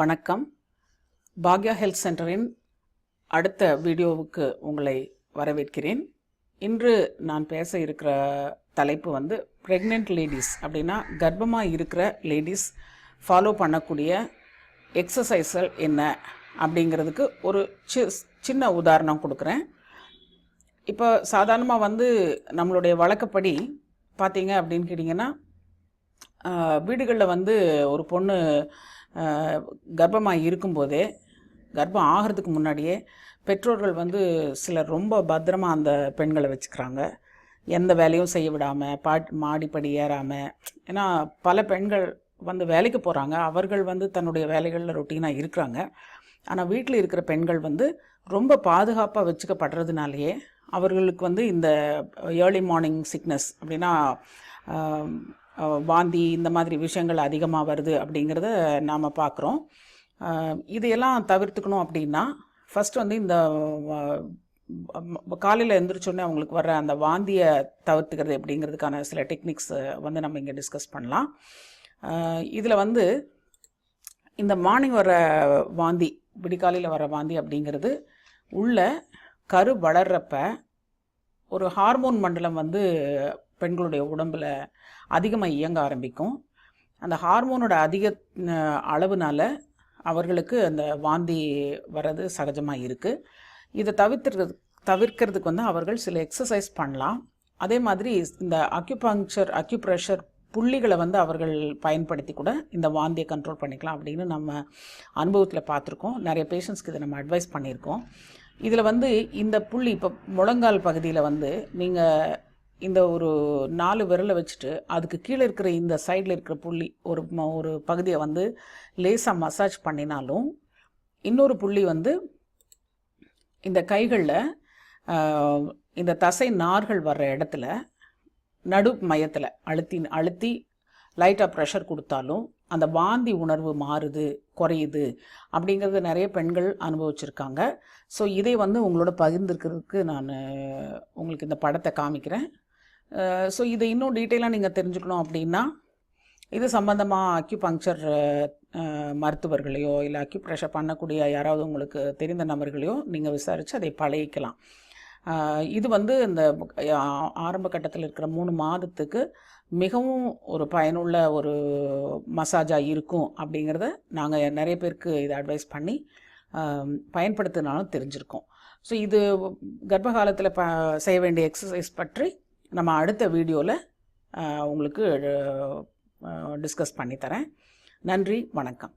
வணக்கம். பாக்யா ஹெல்த் சென்டரின் அடுத்த வீடியோவுக்கு உங்களை வரவேற்கிறேன். இன்று நான் பேச இருக்கிற தலைப்பு வந்து ப்ரெக்னென்ட் லேடிஸ் அப்படின்னா கர்ப்பமாக இருக்கிற லேடிஸ் ஃபாலோ பண்ணக்கூடிய எக்ஸசைஸ்கள் என்ன அப்படிங்கிறதுக்கு ஒரு சி சின்ன உதாரணம் கொடுக்குறேன். இப்போ சாதாரணமாக வந்து நம்மளுடைய வழக்கப்படி பார்த்தீங்க அப்படின்னு கேட்டிங்கன்னா வீடுகளில் வந்து ஒரு பொண்ணு கர்ப்பமாக இருக்கும்போதே கர்ப்பம் ஆகிறதுக்கு முன்னாடியே பெற்றோர்கள் வந்து சிலர் ரொம்ப பத்திரமாக அந்த பெண்களை வச்சுக்கிறாங்க. எந்த வேலையும் செய்ய விடாமல் பாட் மாடிப்படி ஏறாமல் ஏன்னா பல பெண்கள் வந்து வேலைக்கு போகிறாங்க அவர்கள் வந்து தன்னுடைய வேலைகளில் ரொட்டீனாக இருக்கிறாங்க. ஆனால் வீட்டில் இருக்கிற பெண்கள் வந்து ரொம்ப பாதுகாப்பாக வச்சுக்கப்படுறதுனாலேயே அவர்களுக்கு வந்து இந்த ஏர்லி மார்னிங் சிக்னஸ் அப்படின்னா வாந்தி இந்த மாதிரி விஷயங்கள் அதிகமாக வருது அப்படிங்கிறத நாம் பார்க்குறோம் இதையெல்லாம் தவிர்த்துக்கணும் அப்படின்னா ஃபஸ்ட் வந்து இந்த காலையில் எழுந்திரிச்சோடனே அவங்களுக்கு வர்ற அந்த வாந்தியை தவிர்த்துக்கிறது அப்படிங்கிறதுக்கான சில டெக்னிக்ஸ் வந்து நம்ம இங்கே டிஸ்கஸ் பண்ணலாம். இதில் வந்து இந்த மார்னிங் வர வாந்தி விடிகாலையில் வர வாந்தி அப்படிங்கிறது உள்ள கரு வளர்றப்ப ஒரு ஹார்மோன் மண்டலம் வந்து பெண்களுடைய உடம்பில் அதிகமாக இயங்க ஆரம்பிக்கும். அந்த ஹார்மோனோட அதிக அளவுனால அவர்களுக்கு அந்த வாந்தி வர்றது சகஜமாக இருக்குது இதை தவிர்த்துறது தவிர்க்கிறதுக்கு வந்து அவர்கள் சில எக்ஸசைஸ் பண்ணலாம். அதே மாதிரி இந்த அக்யூபங்க்சர் அக்யூப்ரெஷர் புள்ளிகளை வந்து அவர்கள் பயன்படுத்தி கூட இந்த வாந்தியை கண்ட்ரோல் பண்ணிக்கலாம் அப்படின்னு நம்ம அனுபவத்தில் பார்த்துருக்கோம். நிறைய பேஷண்ட்ஸ்க்கு இதை நம்ம அட்வைஸ் பண்ணியிருக்கோம். இதில் வந்து இந்த புள்ளி இப்போ முழங்கால் பகுதியில் வந்து நீங்கள் இந்த ஒரு நாலு விரலை வச்சுட்டு அதுக்கு கீழே இருக்கிற இந்த சைடில் இருக்கிற புள்ளி ஒரு ஒரு பகுதியை வந்து லேசாக மசாஜ் பண்ணினாலும் இன்னொரு புள்ளி வந்து இந்த கைகளில் இந்த தசை நார்கள் வர்ற இடத்துல நடு மையத்தில் அழுத்தி அழுத்தி லைட்டாக ப்ரெஷர் கொடுத்தாலும் அந்த வாந்தி உணர்வு மாறுது குறையுது அப்படிங்கிறது நிறைய பெண்கள் அனுபவிச்சிருக்காங்க. ஸோ இதை வந்து உங்களோட பகிர்ந்துருக்கிறதுக்கு நான் உங்களுக்கு இந்த படத்தை காமிக்கிறேன். ஸோ இதை இன்னும் டீட்டெயிலாக நீங்கள் தெரிஞ்சுக்கணும் அப்படின்னா இது சம்மந்தமாக அக்யூபங்க்சர் மருத்துவர்களையோ இல்லை அக்யூப்ரெஷர் பண்ணக்கூடிய யாராவது உங்களுக்கு தெரிந்த நபர்களையோ நீங்கள் விசாரித்து அதை பழகிக்கலாம். இது வந்து இந்த ஆரம்ப கட்டத்தில் இருக்கிற மூணு மாதத்துக்கு மிகவும் ஒரு பயனுள்ள ஒரு மசாஜாக இருக்கும் அப்படிங்கிறத நாங்கள் நிறைய பேருக்கு இதை அட்வைஸ் பண்ணி பயன்படுத்தினாலும் தெரிஞ்சிருக்கோம். ஸோ இது கர்ப்ப காலத்தில் ப செய்ய வேண்டிய எக்ஸசைஸ் பற்றி நம்ம அடுத்த வீடியோவில் உங்களுக்கு டிஸ்கஸ் பண்ணித்தரேன். நன்றி வணக்கம்.